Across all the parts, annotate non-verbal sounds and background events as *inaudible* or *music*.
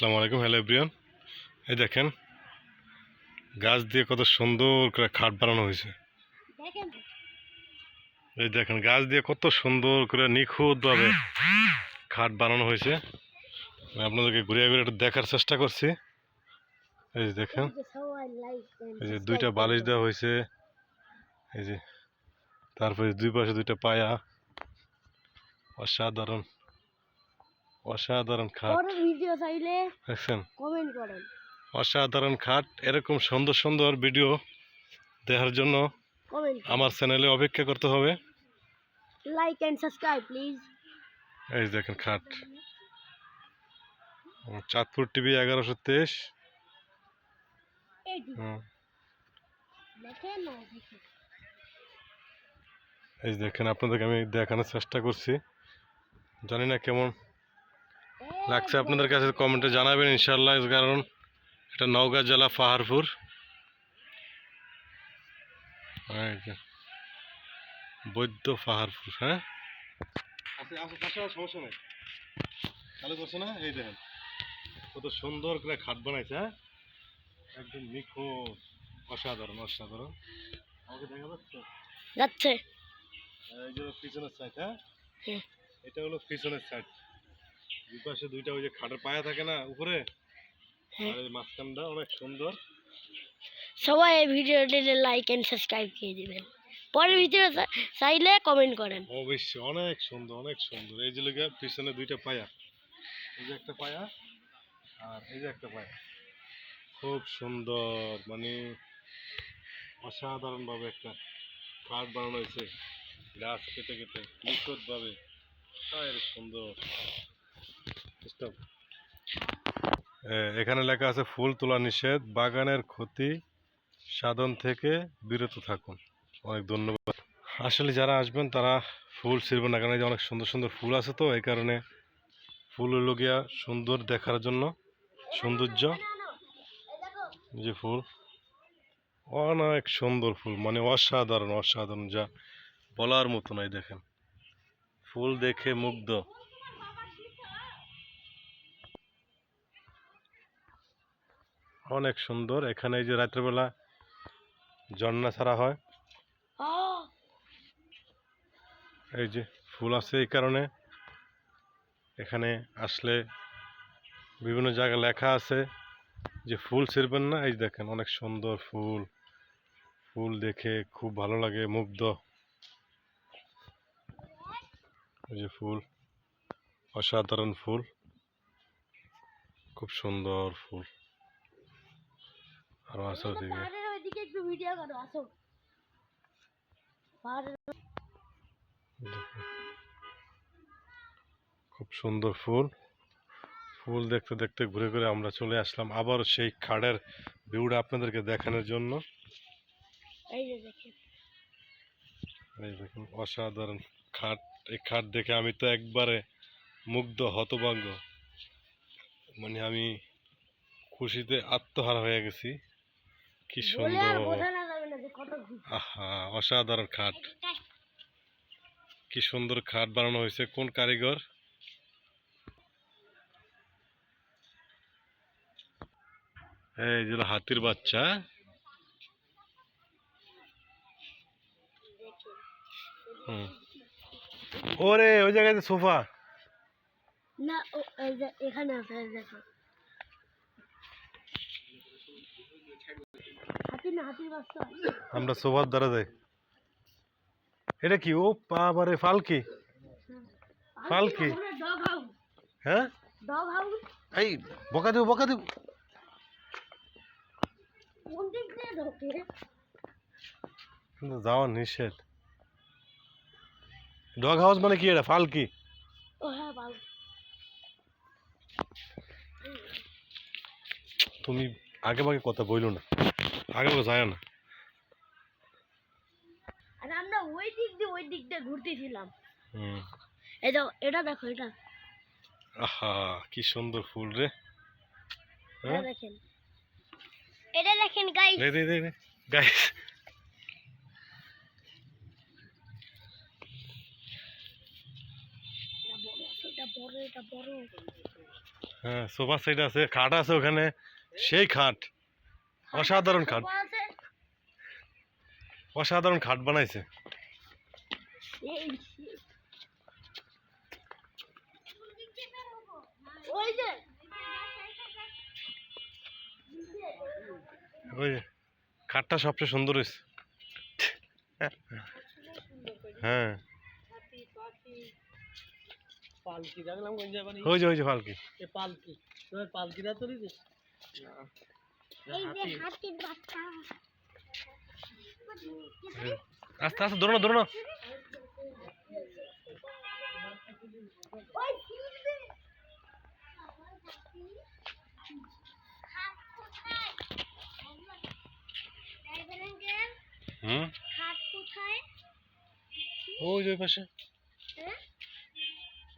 আসসালামু আলাইকুম hello everyone. এই দেখেন গাছ দিয়ে কত সুন্দর করে খাট বানানো হয়েছে। এই দেখেন গাছ দিয়ে কত সুন্দর করে নিখুঁতভাবে খাট বানানো হয়েছে। আমি আপনাদেরকে ঘুরিয়ে ঘুরে একটু দেখার চেষ্টা করছি। এই যে দেখেন এই যে দুইটা বালিশ দেওয়া হয়েছে। এই যে তারপরে দুই পাশে দুইটা পায়া। অসাধারণ। অসাধারণ খাট। ভিডিও চাইলে দেখছেন? কমেন্ট করেন। অসাধারণ খাট এরকম সুন্দর সুন্দর ভিডিও দেখার জন্য কমেন্ট আমার চ্যানেলে অপেক্ষা করতে হবে। লাইক এন্ড সাবস্ক্রাইব প্লিজ এই দেখেন খাট। চাঁদপুর টিভি এগারোশো তেইশ। এই দেখেন আপনাদেরকে আমি দেখানোর চেষ্টা করছি। জানি না কেমন লাগছে আপনাদের কাছে কমেন্টে জানাবেন ইনশাল্লাহ কারণ এটা নওগাঁ জেলা পাহাড়পুর এই বৈদ্য পাহাড়পুর হ্যাঁ? সমস্যা নেই। চালু করছে না? এই দেখেন কত সুন্দর করে খাট বানাইছে হ্যাঁ? একদম নিখুঁত অসাধারণ অসাধারণ। আমাকে দেখা যাচ্ছে? যাচ্ছে। এই যে পিছনের সাইড হ্যাঁ? এটা হলো পিছনের সাইড দুই পাশে দুইটা ওই যে খাটের পায়া থাকে না উপরে? হ্যাঁ। আর এই মাঝখানটা অনেক সুন্দর। সবাই এই ভিডিওটিতে লাইক এন্ড সাবস্ক্রাইব করে দিবেন। পরের ভিডিও চাইলে কমেন্ট করেন। অবশ্যই অনেক সুন্দর অনেক সুন্দর। এই যে লোকে পিছনে দুইটা পায়া। এই যে একটা পায়া আর এই যে একটা পায়া। খুব সুন্দর মানে অসাধারণ ভাবে একটা কাঠ বানানো হয়েছে। গাছ কেটে কেটে নিখুঁত ভাবে সুন্দর। এখানে লেখা আছে, ফুল তোলা নিষেধ, বাগানের ক্ষতি, সাধন থেকে বিরত থাকুন। অনেক ধন্যবাদ। আসলে যারা আসবেন, তারা ফুল ছিঁড়বেন না, কারণ এই যে অনেক সুন্দর সুন্দর ফুল আছে তো, এই কারণে ফুল হলো গিয়া সুন্দর দেখার জন্য সৌন্দর্য। যে ফুল, অনেক সুন্দর ফুল মানে অসাধারণ অসাধারণ, যা বলার মতো নয় দেখেন। ফুল দেখে মুগ্ধ। অনেক সুন্দর। এখানে এই যে রাত্রেবেলা ঝর্ণা ছাড়া হয়। এই যে ফুল আছে এই কারণে। এখানে আসলে বিভিন্ন জায়গায় লেখা আছে যে ফুল ছিঁড়বেন না। এই দেখেন অনেক সুন্দর ফুল। ফুল দেখে খুব ভালো লাগে, মুগ্ধ। এই যে ফুল, অসাধারণ ফুল। খুব সুন্দর ফুল। আরও ওদিকে। পাহাড়ের ওইদিকে একটু ভিডিও করো আসো। পাহাড়ের খুব সুন্দর ফুল। ফুল দেখতে দেখতে ঘুরে ঘুরে আমরা চলে আসলাম আবার সেই খাড়ের ভিউটা আপনাদেরকে দেখানোর জন্য। এই যে দেখেন। এই দেখুন অসাধারণ খাট। এই খাট দেখে আমি তো একবারে মুগ্ধ হতভাগ্য। মানে আমি খুশিতে আত্মহারা হয়ে গেছি। কি সুন্দর। আহা অসাধারণ খাট। কি সুন্দর খাট বানানো হয়েছে। কোন কারিগর? এই যে হাতির বাচ্চা। ওরে ওই জায়গায় সোফা। না এখানে আছে দেখো হাতি না হাতির বাচ্চা আমরা সোফার দ্বারা যাই। এটা কি? ও বাবারে, ফালকি। ফালকি। হ্যাঁ? এই, বকা দেব বকা দেব। যাওয়া নিষেধ। ডগ হাউস মানে কি এটা? ফালকি? তুমি আগে ভাগে কথা বইল না। আগে ভাগে যায় না। আর আমরা ওই দিক দিয়ে ওই দিক দিয়ে ঘুরতেছিলাম। হুম। এই দেখো এটা দেখো এটা। আহা কি সুন্দর ফুল রে। হ্যাঁ? দেখেন। এটা দেখেন গাইস দে দে দে দে গাইস হ্যাঁ সোফা সেট আছে খাট আছে ওখানে। সেই খাট। অসাধারণ খাট। অসাধারণ খাট বানাইছে। ওই যে ওই যে, খাটটা সবচেয়ে সুন্দর হয়েছে হ্যাঁ। পালকি দেখলাম কোন জায়গায় ওই যে ওই যে ফালকি এ পালকি। তোমার পালকিটা তো আস্তে আস্তে হুম? ওই ওই পাশে। হ্যাঁ?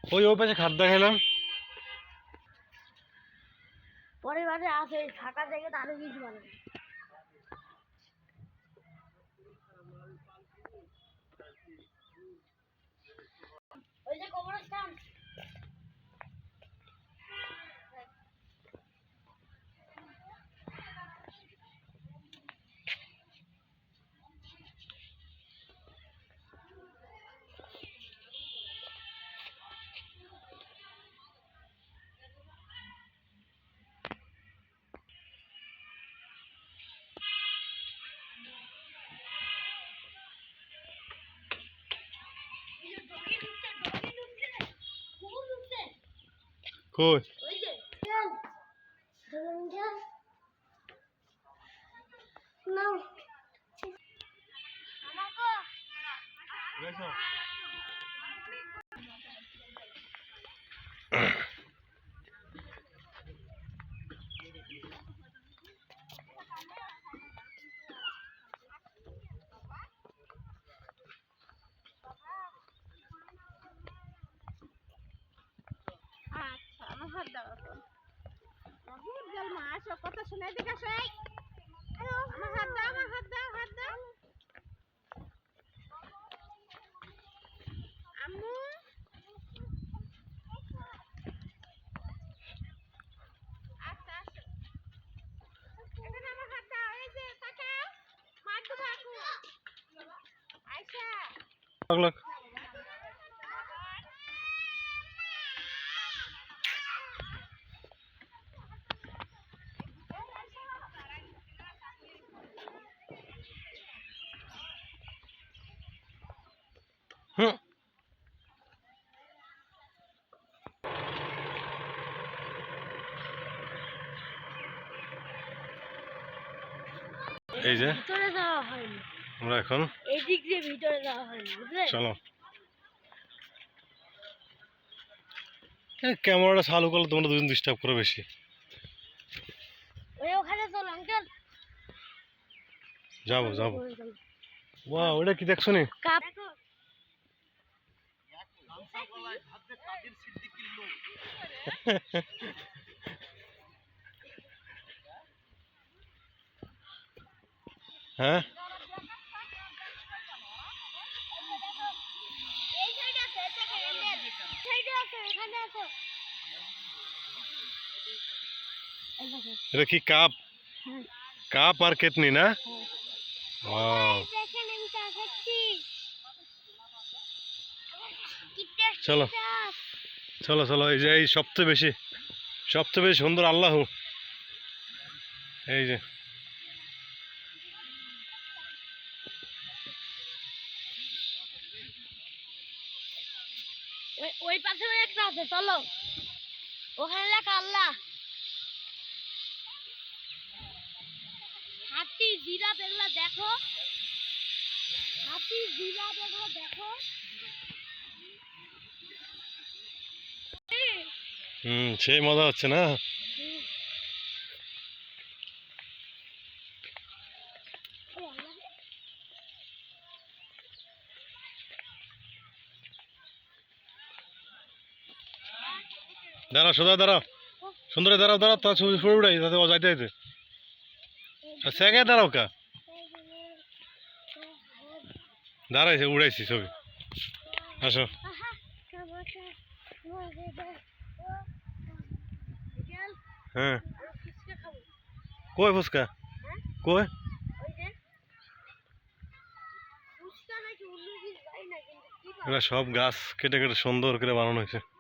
ওই ওই পাশে খাট দেখাইলাম। পরের বারে আসে ফাঁকা থেকে আরও কিছু বানাবে ওই যে কবরস্থান কই ওই যে চল চল নাও আমাকে আচ্ছা আমার হাত দাও এখন বহুত জল মা আসো কথা শুনে দিকে আসো, এই। আমার হাত দাও, আমার হাত দাও হাত দাও। আম্মু। আচ্ছা আসো এখানে আমার হাত দাও এই যে তাকাও মার দেবো এখন আয়শা লাগল হুম এই যে। ভিতরে যাওয়া হয়নি আমরা এখন এই দিক দিয়ে ভিতরে যাওয়া হয়নি বুঝলে? চলো। ক্যামেরাটা চালু করলে তোমরা দুজন ডিস্টার্ব করে বেশি। ওই ওখানে চল আঙ্কেল যাব যাব। ওয়া ওটা কি দেখছ নি? কাপ *laughs* হ্যাঁ? এটা কি কাপ? কাপ আর কেতনি না? চলো। চলো চলো, এই যে, এই সবচেয়ে বেশি সবচেয়ে বেশি সুন্দর আল্লাহ। এই যে। ওই পাশে একটা আছে, চলো। ওখানে লেখা আল্লাহ। হাতি দেখো। হাতি, জিরাফ এগুলো দেখো। হুম, সেই মজা হচ্ছে না? দাঁড়া, সোজা দাঁড়া। সুন্দরে দাঁড়াও দাঁড়াও, তা সরে উড়াই, তাতে যাইতে যাইতে। স্যাগে দাঁড়াও কা। দাঁড়াইছে উড়াইছি ছবি। আসো। হ্যাঁ। কই ফুচকা? কই? সব গাছ কেটে কেটে সুন্দর করে বানানো হয়েছে।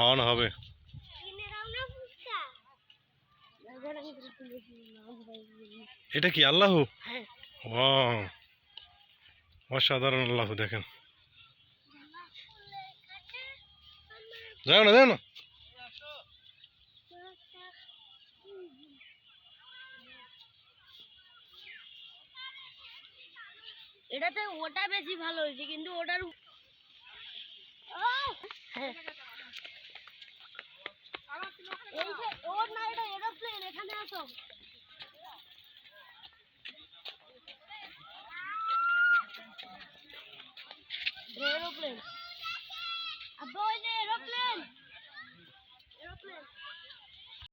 খাওয়ানো হবে। এটা কি, আল্লাহ? অসাধারণ আল্লাহ, দেখেন। যাও না যাও না? এটাতে ওটা বেশি ভালো হয়েছে, কিন্তু ওটার Aeroplanes.